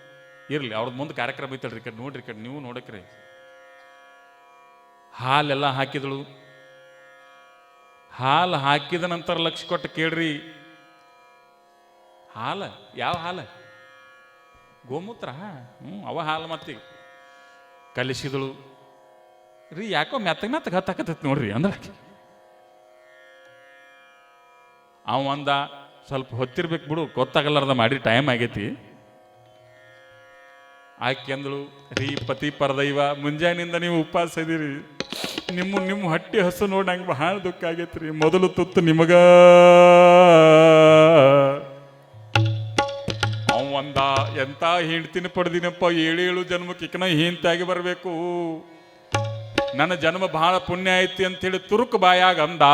ಇರಲಿ ಅವ್ರದ್ದು ಮುಂದೆ ಕಾರ್ಯಕ್ರಮ ಐತಲ್ರಿ ಕಡೆ, ನೋಡ್ರಿ ಕಡೆ, ನೀವು ನೋಡಕ್ರಿ. ಹಾಲೆಲ್ಲ ಹಾಕಿದಳು. ಹಾಲು ಹಾಕಿದ ನಂತರ ಲಕ್ಷ ಕೊಟ್ಟು ಕೇಳ್ರಿ. ಹಾಲ, ಯಾವ ಹಾಲ? ಗೋಮೂತ್ರ ಹ್ಞೂ ಅವ ಹಾಲು ಮತ್ತೀಗ. ಕಲಿಸಿದಳು. ರೀ, ಯಾಕೋ ಮೆತ್ತಗೆ ಮೆತ್ತಗೆ ಹತ್ತಾಕತ್ತೈತಿ ನೋಡ್ರಿ ಅಂದ್ರೆ ಅವ ಸ್ವಲ್ಪ ಹೊತ್ತಿರ್ಬೇಕು ಬಿಡು ಗೊತ್ತಾಗಲ್ಲಾರ್ದ ಮಾಡಿ, ಟೈಮ್ ಆಗೈತಿ. ಆಕೆ ಅಂದಳು ರೀ ಪತಿ ಪರದೈವ, ಮುಂಜಾನಿಂದ ನೀವು ಉಪವಾಸ ಇದೀರಿ ನಿಮ್ಮ ನಿಮ್ಮ ಹಟ್ಟಿ ಹಸು ನೋಡಿ ನಂಗೆ ಬಹಳ ದುಃಖ ಆಗೈತ್ರಿ ಮೊದಲು ತುತ್ತು ನಿಮಗ. ಅವ ಅಂದ ಎಂತ ಹೆಂಡ್ತಿನ ಪಡೆದಿನಪ್ಪ, ಏಳು ಏಳು ಜನ್ಮಕ್ಕೆ ಇಕನ ಹೆಂಡ್ತಿಯಾಗಿ ಬರಬೇಕು. ನನ್ನ ಜನ್ಮ ಬಹಳ ಪುಣ್ಯ ಐತಿ ಅಂತ ಹೇಳಿ ತುರುಕು ಬಾಯಾಗ ಅಂದ.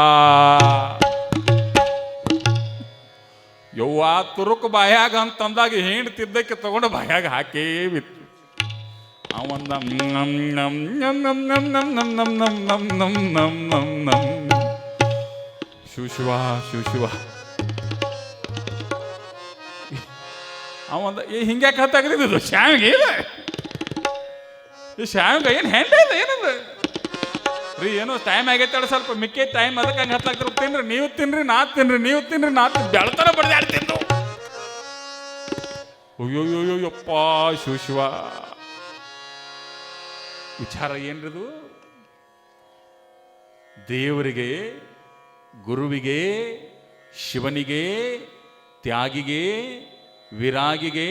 ಯವ್ವ ತುರುಕು ಬಾಯಾಗ ಅಂತಂದಾಗ ಹೆಂಡ್ತಿದ್ದಕ್ಕೆ ತಗೊಂಡು ಬಾಯಾಗ ಹಾಕೇ ಬಿತ್ತು ಅವಂದ ನಮ್ ನಮ್ ನಮ್ ನಮ್ ನಮ್ ನಮ್ ನಮ್ ನಮ್ ನಮ್ ನಮ್ ನಮ್ ನಮ್ ನಮ್ ನಮ್ ಅವಂದ ಏ ಹಿಂಗ್ಯಾಕೆ ಹತ್ತಾಗದಿದ್ದು ಶ್ಯಾಮಿಗೆ ಇಲ್ಲ ಈ ಶ್ಯಾಮಿಗೆ ಏನು ಹೆಂಡ ಏನದು ರೀ, ಏನೋ ಟೈಮ್ ಆಗೈತೆ ಸ್ವಲ್ಪ ಮಿಕ್ಕಿ ಟೈಮ್ ಅದಕ್ಕೆ ಹಂಗೆ ಹತ್ತಾಕ್ತಿರು ತಿನ್ರಿ, ನೀವು ತಿನ್ರಿ, ನಾ ತಿನ್ರಿ, ನೀವು ತಿನ್ರಿ, ನಾ ತಿನ್ ಬೆಳತನ ಬಡ್ದಾಡ್ತಿದ್ದು ಅಯ್ಯೋಯ್ಯೋಯ್ಯಪ್ಪ ಶಿವ ಶಿವ. ವಿಚಾರ ಏನ್ರಿದು ದೇವರಿಗೆ, ಗುರುವಿಗೆ, ಶಿವನಿಗೆ, ತ್ಯಾಗಿಗೆ, ವಿರಾಗಿಗೆ,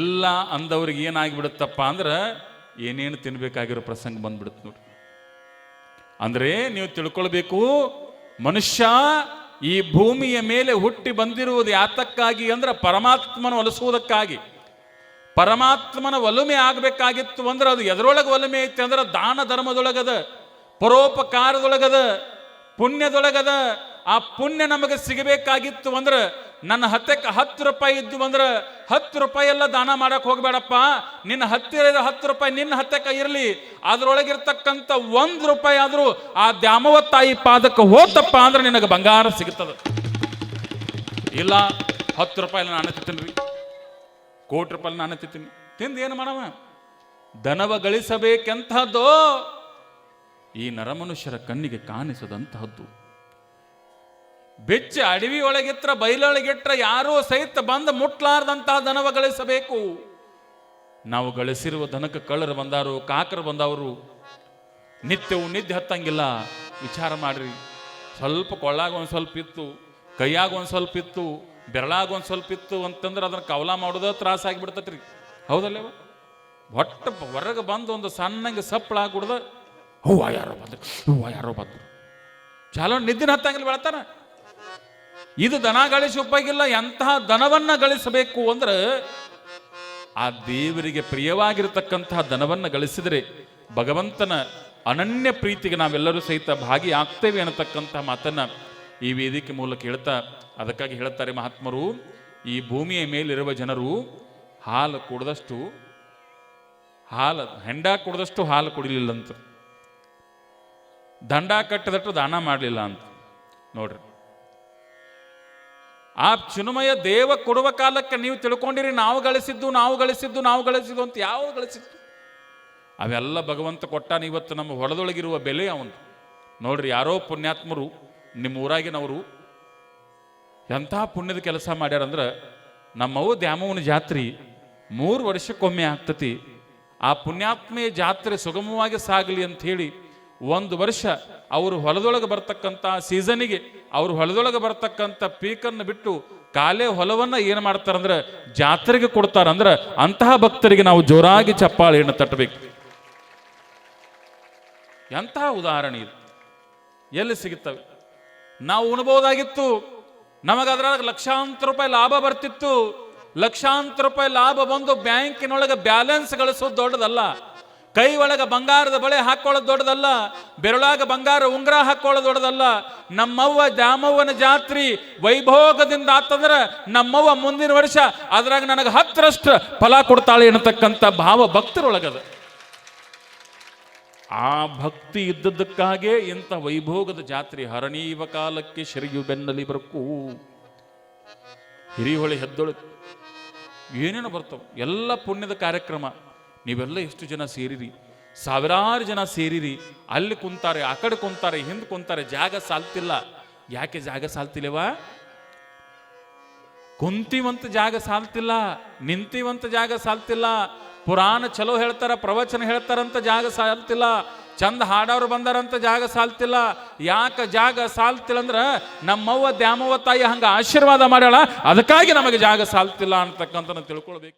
ಎಲ್ಲ ಅಂದವ್ರಿಗೆ ಏನಾಗಿಬಿಡುತ್ತಪ್ಪ ಅಂದ್ರೆ ಏನೇನು ತಿನ್ಬೇಕಾಗಿರೋ ಪ್ರಸಂಗ ಬಂದ್ಬಿಡುತ್ತೆ ನೋಡಿ ಅಂದ್ರೆ ನೀವು ತಿಳ್ಕೊಳ್ಬೇಕು, ಮನುಷ್ಯ ಈ ಭೂಮಿಯ ಮೇಲೆ ಹುಟ್ಟಿ ಬಂದಿರುವುದು ಯಾತಕ್ಕಾಗಿ ಅಂದ್ರೆ ಪರಮಾತ್ಮನ ಒಲಿಸುವುದಕ್ಕಾಗಿ. ಪರಮಾತ್ಮನ ಒಲುಮೆ ಆಗಬೇಕಾಗಿತ್ತು ಅಂದ್ರೆ ಅದು ಎದರೊಳಗೆ ಒಲುಮೆ ಐತೆ ಅಂದ್ರೆ ದಾನ ಧರ್ಮದೊಳಗದ, ಪರೋಪಕಾರದೊಳಗದ ಪುಣ್ಯದೊಳಗದ ಆ ಪುಣ್ಯ ನಮಗೆ ಸಿಗಬೇಕಾಗಿತ್ತು ಅಂದ್ರೆ ನನ್ನ ಹತ್ತಕ್ಕೆ ಹತ್ತು ರೂಪಾಯಿ ಇದ್ದು ಅಂದ್ರೆ ಹತ್ತು ರೂಪಾಯಿ ಎಲ್ಲ ದಾನ ಮಾಡಕ್ ಹೋಗ್ಬೇಡಪ್ಪ. ನಿನ್ನ ಹತ್ತಿರ ಇರೋ ಹತ್ತು ರೂಪಾಯಿ ನಿನ್ನ ಹತ್ತಕ್ಕೆ ಇರಲಿ. ಅದ್ರೊಳಗಿರ್ತಕ್ಕಂಥ ಒಂದು ರೂಪಾಯಿ ಆದರೂ ಆ ದ್ಯಾಮವ ತಾಯಿ ಪಾದಕ್ಕೆ ಹೋತಪ್ಪ ಅಂದ್ರೆ ನಿನಗೆ ಬಂಗಾರ ಸಿಗುತ್ತದೆ. ಇಲ್ಲ, ಹತ್ತು ರೂಪಾಯಿ ನಾನು ತಿಂತೀನಿ ಕೋಟಿ ರೂಪಾಯಿ ನಾನು ತಿಂತೀನಿ. ತಿಂದು ಏನು ಮಾಡವ? ದನವ ಗಳಿಸಬೇಕೆಂತಹದ್ದು ಈ ನರಮನುಷ್ಯರ ಕಣ್ಣಿಗೆ ಕಾಣಿಸದಂತಹದ್ದು. ಬೆಚ್ಚ ಅಡವಿ ಒಳಗಿತ್ರ ಬಯಲೊಳಗಿಟ್ರ ಯಾರೂ ಸಹಿತ ಬಂದು ಮುಟ್ಲಾರ್ದಂತಹ ದನವ ಗಳಿಸಬೇಕು. ನಾವು ಗಳಿಸಿರುವ ದನಕ್ಕೆ ಕಳ್ಳರು ಬಂದಾರು, ಕಾಕರು ಬಂದವರು, ನಿತ್ಯವು ನಿದ್ದೆ ಹತ್ತಂಗಿಲ್ಲ. ವಿಚಾರ ಮಾಡ್ರಿ. ಸ್ವಲ್ಪ ಕೊಳ್ಳಾಗ ಒಂದು ಸ್ವಲ್ಪ ಇತ್ತು, ಕೈಯಾಗ ಒಂದು ಸ್ವಲ್ಪ ಇತ್ತು, ಬೆರಳಾಗ ಒಂದು ಸ್ವಲ್ಪ ಇತ್ತು ಅಂತಂದ್ರೆ ಅದನ್ನ ಕವಲ ಮಾಡೋದ ತ್ರಾಸ ಆಗಿಬಿಡ್ತೈತ್ರಿ. ಹೌದಲ್ಲೇವ? ಒಟ್ಟು ಹೊರಗೆ ಬಂದು ಒಂದು ಸಣ್ಣಂಗೆ ಸಪ್ಪಳಾಗ್ಬಿಡ್ದ ಹೂವ ಯಾರೋ ಬಂದ್ರು, ಹೂವ ಯಾರೋ ಬಂದ್ರು. ಚಾಲೋ ನಿದ್ದಿನ ಹತ್ತಂಗಿಲ್ಲ ಬೆಳತಾನ? ಇದು ದನ ಗಳಿಸಿ ಉಪಯೋಗಿಲ್ಲ, ಎಂತಹ ದನವನ್ನ ಗಳಿಸಬೇಕು ಅಂದ್ರೆ ಆ ದೇವರಿಗೆ ಪ್ರಿಯವಾಗಿರತಕ್ಕಂತಹ ದನವನ್ನ ಗಳಿಸಿದರೆ ಭಗವಂತನ ಅನನ್ಯ ಪ್ರೀತಿಗೆ ನಾವೆಲ್ಲರೂ ಸಹಿತ ಭಾಗಿಯಾಗ್ತೇವೆ ಅನ್ನತಕ್ಕಂತಹ ಮಾತನ್ನ ಈ ವೇದಿಕೆ ಮೂಲಕ ಹೇಳ್ತಾ, ಅದಕ್ಕಾಗಿ ಹೇಳ್ತಾರೆ ಮಹಾತ್ಮರು, ಈ ಭೂಮಿಯ ಮೇಲಿರುವ ಜನರು ಹಾಲು ಕುಡ್ದಷ್ಟು, ಹಾಲು, ಹೆಂಡ ಕುಡ್ದಷ್ಟು ಹಾಲು ಕುಡಿಲಿಲ್ಲ ಅಂತ ದಂಡ ಕಟ್ಟದಟ್ಟು ದಾನ ಮಾಡಲಿಲ್ಲ ಅಂತ. ನೋಡ್ರಿ. ಆ ಚಿನ್ಮಯ ದೇವ ಕೊಡುವ ಕಾಲಕ್ಕೆ ನೀವು ತಿಳ್ಕೊಂಡಿರಿ, ನಾವು ಗಳಿಸಿದ್ದು ನಾವು ಗಳಿಸಿದ್ದು ನಾವು ಗಳಿಸಿದ್ದು ಅಂತ ಯಾವ ಗಳಿಸಿದ್ದು. ಅವೆಲ್ಲ ಭಗವಂತ ಕೊಟ್ಟಾನ ಇವತ್ತು ನಮ್ಮ ಹೊಲದೊಳಗಿರುವ ಬೆಲೆ ಅವನು. ನೋಡ್ರಿ, ಯಾರೋ ಪುಣ್ಯಾತ್ಮರು ನಿಮ್ಮ ಊರಾಗಿನವರು ಎಂಥ ಪುಣ್ಯದ ಕೆಲಸ ಮಾಡ್ಯಾರಂದ್ರೆ ನಮ್ಮವು ದ್ಯಾಮವನ ಜಾತ್ರೆ ಮೂರು ವರ್ಷಕ್ಕೊಮ್ಮೆ ಆಗ್ತತಿ. ಆ ಪುಣ್ಯಾತ್ಮೆಯ ಜಾತ್ರೆ ಸುಗಮವಾಗಿ ಸಾಗಲಿ ಅಂತ ಹೇಳಿ ಒಂದು ವರ್ಷ ಅವರು ಹೊಲದೊಳಗೆ ಬರ್ತಕ್ಕಂಥ ಸೀಸನಿಗೆ ಅವರು ಹೊಲದೊಳಗೆ ಬರ್ತಕ್ಕಂಥ ಪೀಕನ್ನು ಬಿಟ್ಟು ಕಾಲೇ ಹೊಲವನ್ನು ಏನು ಮಾಡ್ತಾರಂದ್ರೆ ಜಾತ್ರೆಗೆ ಕೊಡ್ತಾರಂದ್ರೆ ಅಂತಹ ಭಕ್ತರಿಗೆ ನಾವು ಜೋರಾಗಿ ಚಪ್ಪಾಳೆಯನ್ನು ತಟ್ಟಬೇಕು. ಎಂತಹ ಉದಾಹರಣೆ ಇದು. ಎಲ್ಲಿ ಸಿಗುತ್ತವೆ? ನಾವು ಉಣಬಹುದಾಗಿತ್ತು. ನಮಗದ್ರಾಗ ಲಕ್ಷಾಂತರ ರೂಪಾಯಿ ಲಾಭ ಬರ್ತಿತ್ತು. ಲಕ್ಷಾಂತರ ರೂಪಾಯಿ ಲಾಭ ಬಂದು ಬ್ಯಾಂಕಿನೊಳಗೆ ಬ್ಯಾಲೆನ್ಸ್ ಗಳಿಸೋದು ದೊಡ್ಡದಲ್ಲ. ಕೈ ಒಳಗೆ ಬಂಗಾರದ ಬಳೆ ಹಾಕೊಳ್ಳೋದು ದೊಡ್ಡದಲ್ಲ, ಬೆರಳಾಗ ಬಂಗಾರ ಉಂಗ್ರ ಹಾಕೊಳ್ಳೋದು ದೊಡ್ಡದಲ್ಲ. ನಮ್ಮವ್ವ ದ್ಯಾಮವ್ವನ ಜಾತ್ರಿ ವೈಭೋಗದಿಂದ ಆತಂದ್ರೆ ನಮ್ಮವ್ವ ಮುಂದಿನ ವರ್ಷ ಅದ್ರಾಗ ನನಗೆ ಹತ್ತರಷ್ಟು ಫಲ ಕೊಡ್ತಾಳೆ ಎನ್ನತಕ್ಕಂಥ ಭಾವ ಭಕ್ತರೊಳಗದ. ಆ ಭಕ್ತಿ ಇದ್ದದ್ದಕ್ಕಾಗೆ ಇಂಥ ವೈಭೋಗದ ಜಾತ್ರೆ ಹರಣೀವ ಕಾಲಕ್ಕೆ ಶರಿಯು ಬೆನ್ನಲಿ ಬರಕು ಹಿರಿಹೊಳೆ ಹೆದ್ದೊಳು ಏನೇನು ಬರ್ತವೆ. ಎಲ್ಲ ಪುಣ್ಯದ ಕಾರ್ಯಕ್ರಮ. ನೀವೆಲ್ಲ ಎಷ್ಟು ಜನ ಸೇರಿರಿ? ಸಾವಿರಾರು ಜನ ಸೇರಿರಿ. ಅಲ್ಲಿ ಕುಂತಾರೆ, ಆ ಕಡೆ ಕುಂತಾರೆ, ಹಿಂದೆ ಕುಂತಾರೆ, ಜಾಗ ಸಾಲ್ತಿಲ್ಲ. ಯಾಕೆ ಜಾಗ ಸಾಲ್ತಿಲ್ಲವಾ? ಕುಂತಿವಂತ ಜಾಗ ಸಾಲ್ತಿಲ್ಲ, ನಿಂತಿವಂತ ಜಾಗ ಸಾಲ್ತಿಲ್ಲ. ಪುರಾಣ ಚಲೋ ಹೇಳ್ತಾರ, ಪ್ರವಚನ ಹೇಳ್ತಾರಂತ ಜಾಗ ಸಾಲ್ತಿಲ್ಲ. ಚಂದ ಹಾಡೋರು ಬಂದಾರಂತ ಜಾಗ ಸಾಲ್ತಿಲ್ಲ. ಯಾಕ ಜಾಗ ಸಾಲ್ತಿಲ್ಲ ಅಂದ್ರ ನಮ್ಮವ್ವ, ದ್ಯಾಮವ್ವ, ತಾಯಿ ಹಂಗ ಆಶೀರ್ವಾದ ಮಾಡ್ಯಾಳ, ಅದಕ್ಕಾಗಿ ನಮಗೆ ಜಾಗ ಸಾಲ್ತಿಲ್ಲ ಅಂತಕ್ಕಂಥ ತಿಳ್ಕೊಳ್ಬೇಕು.